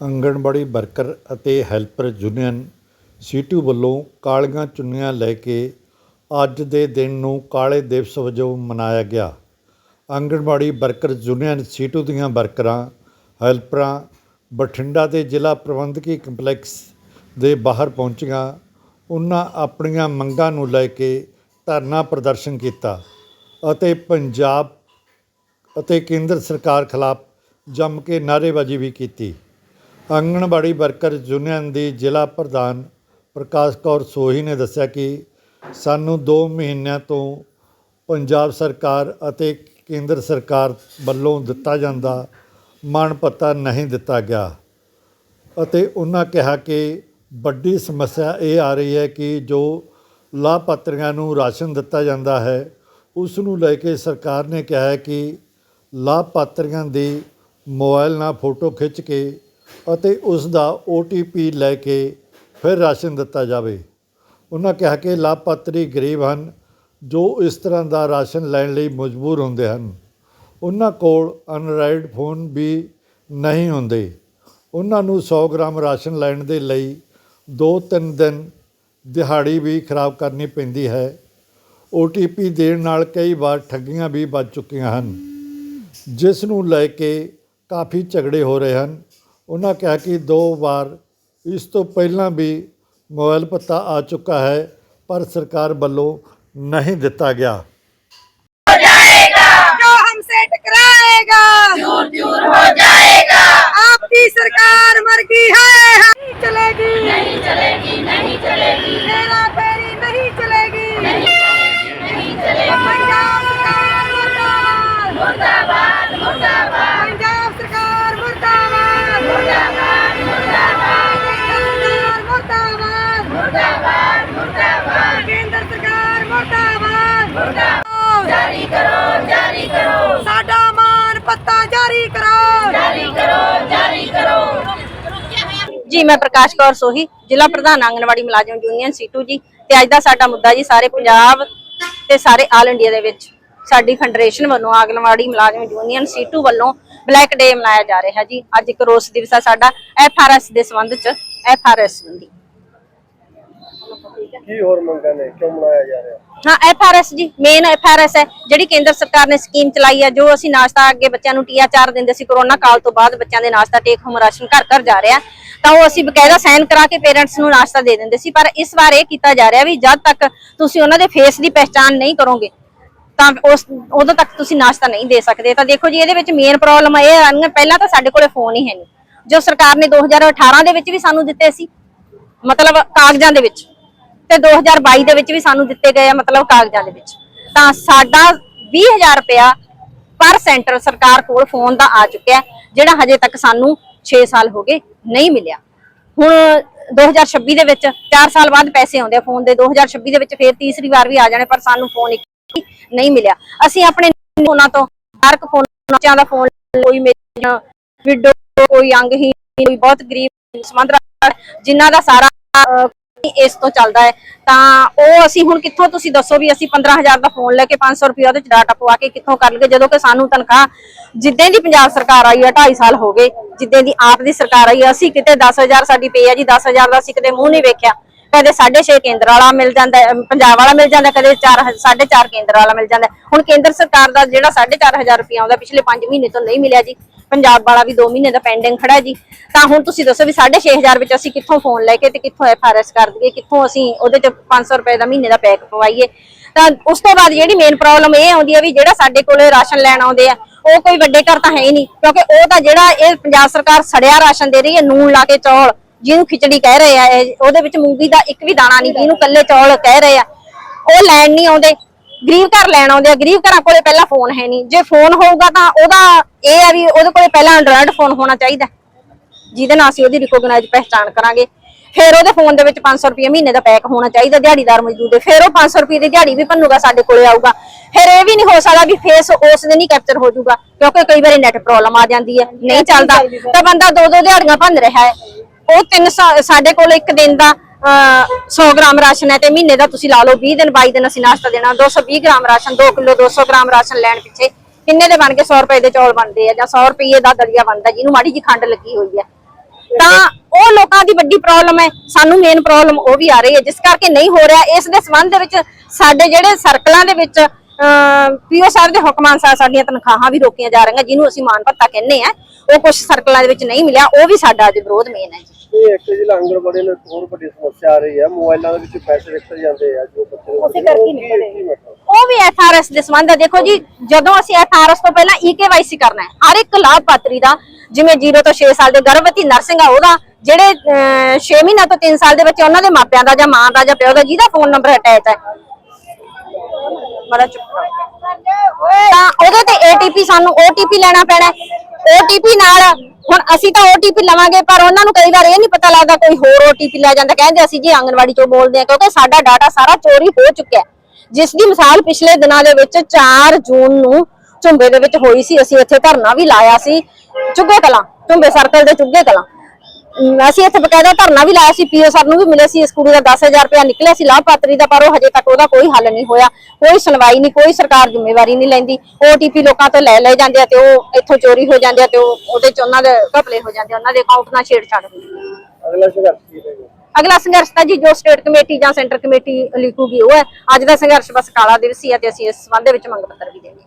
Anganwadi worker ਅਤੇ helper union CITU ਵੱਲੋਂ ਕਾਲੀਆਂ ਚੁੰਨੀਆਂ ਲੈ ਕੇ ਅੱਜ ਦੇ ਦਿਨ ਨੂੰ ਕਾਲੇ ਦਿਵਸ ਵਜੋਂ ਮਨਾਇਆ ਗਿਆ। ਆਂਗਣਵਾੜੀ ਵਰਕਰ ਯੂਨੀਅਨ ਸੀਟੂ ਦੀਆਂ ਵਰਕਰਾਂ, ਹੈਲਪਰਾਂ, ਬਠਿੰਡਾ ਦੇ ਜ਼ਿਲ੍ਹਾ ਪ੍ਰਬੰਧਕੀ ਕੰਪਲੈਕਸ ਦੇ ਬਾਹਰ ਪਹੁੰਚੀਆਂ। ਉਹਨਾਂ ਆਪਣੀਆਂ ਮੰਗਾਂ ਨੂੰ ਲੈ ਕੇ ਧਰਨਾ ਪ੍ਰਦਰਸ਼ਨ ਕੀਤਾ ਅਤੇ ਪੰਜਾਬ ਅਤੇ ਕੇਂਦਰ ਸਰਕਾਰ ਖਿਲਾਫ ਜੰਮ ਕੇ ਨਾਅਰੇਬਾਜ਼ੀ ਵੀ ਕੀਤੀ। ਆਂਗਣਵਾੜੀ ਵਰਕਰ ਯੂਨੀਅਨ ਦੀ ਜ਼ਿਲ੍ਹਾ ਪ੍ਰਧਾਨ ਪ੍ਰਕਾਸ਼ ਕੌਰ ਸੋਹੀ ਨੇ ਦੱਸਿਆ ਕਿ ਸਾਨੂੰ 2 ਮਹੀਨਿਆਂ ਤੋਂ ਪੰਜਾਬ ਸਰਕਾਰ ਅਤੇ ਕੇਂਦਰ ਸਰਕਾਰ ਵੱਲੋਂ ਦਿੱਤਾ ਜਾਂਦਾ ਮਾਣ ਪੱਤਾ ਨਹੀਂ ਦਿੱਤਾ ਗਿਆ ਅਤੇ ਉਹਨਾਂ ਕਿਹਾ ਕਿ ਵੱਡੀ ਸਮੱਸਿਆ ਇਹ ਆ ਰਹੀ ਹੈ ਕਿ ਜੋ ਲਾਭਪਾਤਰੀਆਂ ਨੂੰ ਰਾਸ਼ਨ ਦਿੱਤਾ ਜਾਂਦਾ ਹੈ, ਉਸ ਨੂੰ ਲੈ ਕੇ ਸਰਕਾਰ ਨੇ ਕਿਹਾ ਹੈ ਕਿ ਲਾਭਪਾਤਰੀਆਂ ਦੀ ਮੋਬਾਈਲ ਨਾਲ ਫੋਟੋ ਖਿੱਚ ਕੇ ਅਤੇ ਉਸ ਦਾ OTP ਲੈ ਕੇ ਫਿਰ ਰਾਸ਼ਨ ਦਿੱਤਾ ਜਾਵੇ। ਉਹਨਾਂ ਕਿਹਾ ਕਿ ਲਾਭਪਾਤਰੀ ਗਰੀਬ ਹਨ, ਜੋ ਇਸ ਤਰ੍ਹਾਂ ਦਾ ਰਾਸ਼ਨ ਲੈਣ ਲਈ ਮਜਬੂਰ ਹੁੰਦੇ ਹਨ। ਉਹਨਾਂ ਕੋਲ ਅਨਰਾਈਡ ਫੋਨ ਵੀ ਨਹੀਂ ਹੁੰਦੇ। ਉਹਨਾਂ ਨੂੰ 100 ਗ੍ਰਾਮ ਰਾਸ਼ਨ ਲੈਣ ਦੇ ਲਈ 2-3 ਦਿਨ ਦਿਹਾੜੀ ਵੀ ਖਰਾਬ ਕਰਨੀ ਪੈਂਦੀ ਹੈ। OTP ਦੇਣ ਨਾਲ ਕਈ ਵਾਰ ਠੱਗੀਆਂ ਵੀ ਵੱਜ ਚੁੱਕੀਆਂ ਹਨ, ਜਿਸ ਨੂੰ ਲੈ ਕੇ ਕਾਫੀ ਝਗੜੇ ਹੋ ਰਹੇ ਹਨ। ਉਹਨਾਂ ਕਿਹਾ ਕਿ ਦੋ ਵਾਰ ਇਸ ਤੋਂ ਪਹਿਲਾਂ ਵੀ ਮੋਬਾਈਲ ਪੱਤਾ ਆ ਚੁੱਕਾ ਹੈ ਪਰ ਸਰਕਾਰ ਵੱਲੋਂ ਨਹੀਂ ਦਿੱਤਾ ਗਿਆ जो हमसे टकराएगा दूर दूर हो जाएगा आपकी सरकार मर गई है नहीं चलेगी नहीं चलेगी ਜੀ, ਮੈਂ ਪ੍ਰਕਾਸ਼ ਕੌਰ ਸੋਹੀ, ਜ਼ਿਲ੍ਹਾ ਪ੍ਰਧਾਨ ਆਂਗਣਵਾੜੀ ਮੁਲਾਜ਼ਮ ਯੂਨੀਅਨ ਸੀਟੂ ਜੀ। ਤੇ ਅੱਜ ਦਾ ਸਾਡਾ ਮੁੱਦਾ ਜੀ ਸਾਰੇ ਪੰਜਾਬ ਤੇ ਸਾਰੇ ਆਲ ਇੰਡੀਆ ਦੇ ਵਿੱਚ। ਸਾਡੀ ਫੈਡਰੇਸ਼ਨ ਵੱਲੋਂ ਆਂਗਣਵਾੜੀ ਮੁਲਾਜ਼ਮ ਯੂਨੀਅਨ ਸੀਟੂ ਵੱਲੋਂ ਬਲੈਕ ਡੇ ਮਨਾਇਆ ਜਾ ਰਿਹਾ ਜੀ। ਅੱਜ ਇੱਕ ਰੋਸ ਦਿਵਸ ਹੈ ਸਾਡਾ ਐਫਆਰਐਸ ਦੇ ਸੰਬੰਧ ਚ ਐਫਆਰਐਸ ਸੰਬੰਧੀ। ਕੀ ਹੋਰ ਮੰਗਾਂ ਨੇ? ਕਿਉਂ ਮਨਾਇਆ ਜਾ ਰਿਹਾ? ਹਾਂ ਐਫਆਰਐਸ ਜੀ ਮੇਨ ਐਫਆਰਐਸ ਹੈ, ਜਿਹੜੀ ਕੇਂਦਰ ਸਰਕਾਰ ਨੇ ਸਕੀਮ ਚਲਾਈ ਹੈ, ਜੋ ਅਸੀਂ ਨਾਸ਼ਤਾ ਅੱਗੇ ਬੱਚਿਆਂ ਨੂੰ ਟੀਆ ਦਿੰਦੇ ਸੀ ਕਰੋਨਾ ਕਾਲ ਤੋਂ ਬਾਅਦ ਬੱਚਿਆਂ ਦੇ ਨਾਸ਼ਤਾ ਟੇਕ ਹੋਮ ਰਾਸ਼ਨ ਘਰ ਘਰ ਜਾ ਰਿਹਾ ਤਾਂ ਉਹ ਅਸੀਂ ਬਕਾਇਦਾ ਸਾਈਨ ਕਰਾ ਕੇ ਪੇਰੈਂਟਸ ਨੂੰ ਨਾਸ਼ਤਾ ਦੇ ਦਿੰਦੇ ਸੀ, ਪਰ ਇਸ ਵਾਰ ਇਹ ਕੀਤਾ ਜਾ ਰਿਹਾ ਵੀ ਜਦ ਤੱਕ ਤੁਸੀਂ ਉਹਨਾਂ ਦੇ ਫੇਸ ਦੀ ਪਹਿਚਾਣ ਨਹੀਂ ਕਰੋਗੇ, ਤਾਂ ਉਸ, ਉਦੋਂ ਤੱਕ ਤੁਸੀਂ ਨਾਸ਼ਤਾ ਨਹੀਂ ਦੇ ਸਕਦੇ। ਤਾਂ ਦੇਖੋ ਜੀ, ਇਹਦੇ ਵਿੱਚ ਮੇਨ ਪ੍ਰੋਬਲਮ ਇਹ ਆ ਪਹਿਲਾਂ ਤਾਂ ਸਾਡੇ ਕੋਲੇ ਫੋਨ ਹੀ ਹੈ ਨਹੀਂ। ਜੋ ਸਰਕਾਰ ਨੇ 2018 ਦੇ ਵਿੱਚ ਵੀ ਸਾਨੂੰ ਦਿੱਤੇ ਸੀ, ਮਤਲਬ ਕਾਗਜ਼ਾਂ ਦੇ ਵਿੱਚ। ਤੇ 2022 ਦੇ ਵਿੱਚ ਵੀ ਸਾਨੂੰ ਦਿੱਤੇ ਗਏ ਆ ਮਤਲਬ ਕਾਗਜ਼ਾਂ ਦੇ ਵਿੱਚ। ਤਾਂ ਸਾਡਾ 20000 ਰੁਪਇਆ ਪਰ ਸੈਂਟਰ ਸਰਕਾਰ ਕੋਲ ਫੋਨ ਦਾ ਆ ਚੁੱਕਿਆ ਜਿਹੜਾ ਹਜੇ ਤੱਕ ਸਾਨੂੰ 6 ਸਾਲ ਹੋ ਗਏ ਨਹੀਂ ਮਿਲਿਆ। ਹੁਣ 2026 ਦੇ ਵਿੱਚ 4 ਸਾਲ ਬਾਅਦ ਪੈਸੇ ਆਉਂਦੇ ਆ ਫੋਨ ਦੇ 2026 ਦੇ ਵਿੱਚ ਫੇਰ ਤੀਸਰੀ ਵਾਰ ਵੀ ਆ ਜਾਣੇ, ਪਰ ਸਾਨੂੰ ਫੋਨ ਇੱਕ ਨਹੀਂ ਮਿਲਿਆ। ਅਸੀਂ ਆਪਣੇ ਫੋਨਾਂ ਤੋਂ ਹਰ ਇੱਕ ਫੋਨ ਦਾ ਫੋਨ ਕੋਈ ਮੇਰਾ ਵਿਡੋ, ਕੋਈ ਅੰਗਹੀਨ ਕੋਈ ਬਹੁਤ ਗਰੀਬ ਸੰਬੰਧ ਜਿਨ੍ਹਾਂ ਦਾ ਸਾਰਾ ਇਸ ਤੋਂ ਚੱਲਦਾ ਹੈ। ਤਾਂ ਉਹ ਅਸੀਂ ਹੁਣ ਕਿੱਥੋਂ ਤੁਸੀਂ ਦੱਸੋ ਵੀ ਅਸੀਂ 15000 ਦਾ ਫੋਨ ਲੈ ਕੇ 500 ਰੁਪਏ ਉਹਦੇ ਚ ਡਾਟਾ ਪਵਾ ਕੇ ਕਿੱਥੋਂ ਕਰ ਲਈਏ ਜਦੋਂ ਕਿ ਸਾਨੂੰ ਤਨਖਾਹ ਜਿੱਦਾਂ ਦੀ ਪੰਜਾਬ ਸਰਕਾਰ ਆਈ ਹੈ 2.5 ਸਾਲ ਹੋ ਗਏ ਜਿੱਦਾਂ ਦੀ ਆਪ ਦੀ ਸਰਕਾਰ ਆਈ ਹੈ, ਅਸੀਂ ਕਿਤੇ 10000 ਸਾਡੀ ਪਈ ਹੈ ਜੀ 10000 ਦਾ ਅਸੀਂ ਕਿਤੇ ਮੂੰਹ ਨਹੀਂ ਵੇਖਿਆ। ਕਦੇ 6.5 ਕੇਂਦਰ ਵਾਲਾ ਮਿਲ ਜਾਂਦਾ ਪੰਜਾਬ ਵਾਲਾ ਮਿਲ ਜਾਂਦਾ, ਕਦੇ 4 4.5 ਕੇਂਦਰ ਵਾਲਾ ਮਿਲ ਜਾਂਦਾ ਹੈ। ਹੁਣ ਕੇਂਦਰ ਸਰਕਾਰ ਦਾ ਜਿਹੜਾ 4500 ਰੁਪਏ ਆਉਂਦਾ ਪਿਛਲੇ 5 ਮਹੀਨੇ ਤੋਂ ਨਹੀਂ ਮਿਲਿਆ ਜੀ। ਪੰਜਾਬ ਵਾਲਾ ਵੀ 2 ਮਹੀਨੇ ਦਾ ਪੈਂਡਿੰਗ ਖੜਾ ਜੀ। ਤਾਂ ਹੁਣ ਤੁਸੀਂ ਦੱਸੋ ਵੀ 6500 ਵਿੱਚ ਅਸੀਂ ਕਿੱਥੋਂ ਫੋਨ ਲੈ ਕੇ ਤੇ ਕਿੱਥੋਂ ਐਫਆਰਐਸ ਕਰ ਦਈਏ, ਕਿੱਥੋਂ ਅਸੀਂ ਉਹਦੇ ਚ 500 ਰੁਪਏ ਦਾ ਮਹੀਨੇ ਦਾ ਪੈਕ ਪਵਾਈਏ। ਤਾਂ ਉਸ ਤੋਂ ਬਾਅਦ ਜਿਹੜੀ ਮੇਨ ਪ੍ਰੋਬਲਮ ਇਹ ਆਉਂਦੀ ਆ ਵੀ ਜਿਹੜਾ ਸਾਡੇ ਕੋਲੇ ਰਾਸ਼ਨ ਲੈਣ ਆਉਂਦੇ ਆ, ਉਹ ਕੋਈ ਵੱਡੇ ਘਰ ਤਾਂ ਹੈ ਹੀ ਨਹੀਂ। ਕਿਉਂਕਿ ਉਹ ਤਾਂ ਜਿਹੜਾ ਇਹ ਪੰਜਾਬ ਸਰਕਾਰ ਸੜਿਆ ਰਾਸ਼ਨ ਦੇ ਰਹੀ ਹੈ, ਨੂਨ ਲਾ ਕੇ ਚੌਲ ਜਿਹਨੂੰ ਖਿਚੜੀ ਕਹਿ ਰਹੇ ਆ ਉਹਦੇ ਵਿੱਚ ਮੂੰਗੀ ਦਾ ਇੱਕ ਵੀ ਦਾਣਾ ਨਹੀਂ, ਜਿਹਨੂੰ ਕੱਲੇ ਚੌਲ ਕਹਿ ਰਹੇ ਆ, ਉਹ ਲੈਣ ਨਹੀਂ ਆਉਂਦੇ। ਗਰੀਬ ਘਰ ਲੈਣ ਆਉਂਦੇ ਆ, ਗਰੀਬ ਘਰਾਂ ਕੋਲੇ ਪਹਿਲਾਂ ਫੋਨ ਹੈ ਨਹੀਂ। ਜੇ ਫੋਨ ਹੋਊਗਾ ਤਾਂ ਉਹਦਾ ਇਹ ਆ ਵੀ ਉਹਦੇ ਕੋਲੇ ਪਹਿਲਾਂ ਐਂਡਰੋਇਡ ਫੋਨ ਹੋਣਾ ਚਾਹੀਦਾ। ਜਿਹਦੇ ਨਾਲ ਅਸੀਂ ਉਹਦੀ ਰਿਕੋਗਨਾਈਜ਼ ਪਹਿਚਾਣ ਕਰਾਂਗੇ। ਫਿਰ ਉਹਦੇ ਫੋਨ ਦੇ ਵਿੱਚ 500 ਰੁਪਏ ਮਹੀਨੇ ਦਾ ਪੈਕ ਹੋਣਾ ਚਾਹੀਦਾ ਦਿਹਾੜੀਦਾਰ ਮਜ਼ਦੂਰ ਦੇ। ਫਿਰ ਉਹ 500 ਰੁਪਏ ਦੀ ਦਿਹਾੜੀ ਵੀ ਭੰਨੂਗਾ, ਸਾਡੇ ਕੋਲੇ ਆਊਗਾ। ਫਿਰ ਇਹ ਵੀ ਨਹੀਂ ਹੋ ਸਕਦਾ ਵੀ ਫੇਸ ਉਸ ਦਿਨ ਹੀ ਕੈਪਚਰ ਹੋ ਜਾਊਗਾ। ਕਿਉਂਕਿ ਕਈ ਵਾਰੀ ਨੈਟ ਪ੍ਰੋਬਲਮ ਆ ਜਾਂਦੀ ਹੈ। ਨਹੀਂ ਚੱਲਦਾ। ਤਾਂ ਬੰਦਾ ਦੋ ਦੋ ਦਿਹਾੜੀਆਂ ਭੰਨ ਰਿਹਾ ਹੈ। ਉਹ 300 ਸਾਡੇ ਕੋਲ ਇੱਕ ਦਿਨ ਦਾ ਅਹ, 100 ਗ੍ਰਾਮ ਰਾਸ਼ਨ ਹੈ ਤੇ ਮਹੀਨੇ ਦਾ ਤੁਸੀਂ ਲਾ ਲਓ 20 ਦਿਨ 22 ਦਿਨ ਅਸੀਂ ਨਾਸ਼ਤਾ ਦੇਣਾ 220 gram ration 2 kilo 200 gram ration ਲੈਣ ਪਿੱਛੇ ਕਿੰਨੇ ਦੇ ਬਣ ਕੇ 100 ਰੁਪਏ ਦੇ ਚੌਲ ਬਣਦੇ ਆ ਜਾਂ 100 ਰੁਪਏ ਦਾ ਦਲੀਆ ਬਣਦਾ ਜਿਹਨੂੰ ਮਾੜੀ ਜੀ ਖੰਡ ਲੱਗੀ ਹੋਈ ਹੈ ਤਾਂ ਉਹ ਲੋਕਾਂ ਦੀ ਵੱਡੀ ਪ੍ਰੋਬਲਮ ਹੈ ਸਾਨੂੰ ਮੇਨ ਪ੍ਰੋਬਲਮ ਉਹ ਵੀ ਆ ਰਹੀ ਹੈ ਜਿਸ ਕਰਕੇ ਨਹੀਂ ਹੋ ਰਿਹਾ ਇਸ ਦੇ ਸੰਬੰਧ ਦੇ ਵਿੱਚ ਸਾਡੇ ਜਿਹੜੇ ਸਰਕਲਾਂ ਦੇ ਵਿੱਚ ਪੀਓ ਸਾਹਿਬ ਦੇ ਹੁਕਮਾਂ ਅਨੁਸਾਰ ਸਾਡੀਆਂ ਤਨਖਾਹਾਂ ਵੀ ਰੋਕੀਆਂ ਜਾ ਰਹੀਆਂ ਜਿਹਨੂੰ ਅਸੀਂ ਮਾਨ ਭੱਤਾ ਕਹਿੰਦੇ ਆ ਉਹ ਕੁਝ ਸਰਕਲਾਂ ਦੇ ਵਿੱਚ ਨਹੀਂ ਮਿਲਿਆ ਉਹ ਵੀ ਸਾਡਾ ਅੱਜ ਵਿਰੋਧ ਮੇਨ ਹੈ ਜੀ। ਇਹ ਇੱਕ ਜ਼ਿਲ੍ਹਾ ਆਂਗਣਵਾੜੀ ਨੂੰ ਇੱਕ ਹੋਰ ਵੱਡੀ ਸਮੱਸਿਆ ਆ ਰਹੀ ਹੈ। ਮੋਬਾਈਲਾਂ ਦੇ ਵਿੱਚ ਪੈਸੇ ਨਿਕਲ ਜਾਂਦੇ ਆ ਜੋ ਬੱਚੇ ਨੂੰ ਉਸੇ ਕਰਕੇ ਨਿਕਲੇ। ਉਹ ਵੀ ਐਫਆਰਐਸ ਦੇ ਸੰਬੰਧ ਹੈ ਦੇਖੋ ਜੀ ਜਦੋਂ ਅਸੀਂ ਐਫਆਰਐਸ ਤੋਂ ਪਹਿਲਾਂ ਈਕੇਵਾਈਸੀ ਕਰਨਾ ਹੈ ਹਰ ਇੱਕ ਲਾਭਪਾਤਰੀ ਦਾ ਜਿਵੇਂ 0 ਤੋਂ 6 ਸਾਲ ਦੇ ਗਰਭਵਤੀ ਨਰਸਿੰਗ ਆ ਉਹਦਾ ਜਿਹੜੇ 6 ਮਹੀਨਾ ਤੋਂ 3 ਸਾਲ ਦੇ ਬੱਚੇ ਉਹਨਾਂ ਦੇ ਮਾਪਿਆਂ ਦਾ ਜਾਂ ਮਾਂ ਦਾ ਜਾਂ ਪਿਓ ਦਾ ਜਿਹਦਾ ਫੋਨ ਨੰਬਰ ਅਟੈਚ ਹੈ। ਬੜਾ ਚੁੱਪ। ਤਾਂ ਉਹਦੇ ਤੇ ਏਟੀਪੀ ਸਾਨੂੰ ਓਟੀਪੀ ਲੈਣਾ ਪੈਣਾ ਓਟੀਪੀ ਨਾਲ ਹੁਣ ਅਸੀਂ ਤਾਂ ਓਟੀਪੀ ਲਵਾਂਗੇ, ਪਰ ਉਹਨਾਂ ਨੂੰ ਕਈ ਵਾਰ ਇਹ ਨਹੀਂ ਪਤਾ ਲੱਗਦਾ ਕੋਈ ਹੋਰ ਓਟੀਪੀ ਲੈ ਜਾਂਦਾ। ਕਹਿੰਦੇ ਅਸੀਂ ਜੀ ਆਂਗਨਵਾੜੀ ਚੋਂ ਬੋਲਦੇ ਆ ਕਿਉਂਕਿ ਸਾਡਾ ਡਾਟਾ ਸਾਰਾ ਚੋਰੀ ਹੋ ਚੁੱਕਿਆ ਜਿਸ ਦੀ ਮਿਸਾਲ ਪਿਛਲੇ ਦਿਨਾਂ ਦੇ ਵਿੱਚ 4 ਜੂਨ ਨੂੰ ਝੁੰਬੇ ਦੇ ਵਿੱਚ ਹੋਈ ਸੀ। ਅਸੀਂ ਇੱਥੇ ਧਰਨਾ ਵੀ ਲਾਇਆ ਸੀ। ਚੁੱਗੇ ਕਲਾਂ, ਝੁੰਬੇ ਸਰਕਲ ਦੇ ਚੁੱਗੇ ਕਲਾਂ। ਅਸੀਂ ਇੱਥੇ ਬਕਾਇਦਾ ਧਰਨਾ ਵੀ ਲਾਇਆ ਸੀ ਪੀਓ ਸਰ ਨੂੰ ਵੀ ਮਿਲੇ ਸੀ ਇਸ ਕੁੜੀ ਦਾ 10000 ਰੁਪਇਆ ਨਿਕਲਿਆ ਸੀ ਲਾਭਪਾਤਰੀ ਦਾ ਪਰ ਉਹ ਹਜੇ ਤੱਕ ਉਹਦਾ ਕੋਈ ਹੱਲ ਨਹੀਂ ਹੋਇਆ ਕੋਈ ਸੁਣਵਾਈ ਨਹੀਂ ਕੋਈ ਸਰਕਾਰ ਜ਼ਿੰਮੇਵਾਰੀ ਨਹੀਂ ਲੈਂਦੀ। ਓਟੀਪੀ ਲੋਕਾਂ ਤੋਂ ਲੈ ਲਏ ਜਾਂਦੇ ਆ ਤੇ ਉਹ ਇੱਥੋਂ ਚੋਰੀ ਹੋ ਜਾਂਦੇ ਆ ਤੇ ਉਹ ਉਹਦੇ ਚ ਉਹਨਾਂ ਦੇ ਘਪਲੇ ਹੋ ਜਾਂਦੇ ਉਹਨਾਂ ਦੇ ਅਕਾਊਂਟ ਨਾਲ ਛੇੜਛਾੜ ਹੁੰਦੀ ਹੈ ਅਗਲਾ ਸੰਘਰਸ਼ ਕੀ ਰਹੇਗਾ? ਅਗਲਾ ਸੰਘਰਸ਼ ਤਾਂ ਜੀ ਜੋ ਸਟੇਟ ਕਮੇਟੀ ਜਾਂ ਸੈਂਟਰ ਕਮੇਟੀ ਲਿਖੂਗੀ ਉਹ ਹੈ। ਅੱਜ ਦਾ ਸੰਘਰਸ਼ ਬਸ ਕਾਲਾ ਦਿਵਸ ਹੀ ਹੈ ਤੇ ਅਸੀਂ ਇਸ ਸੰਬੰਧ ਦੇ ਵਿੱਚ ਮੰਗ ਪੱਤਰ ਵੀ ਦੇਣੇ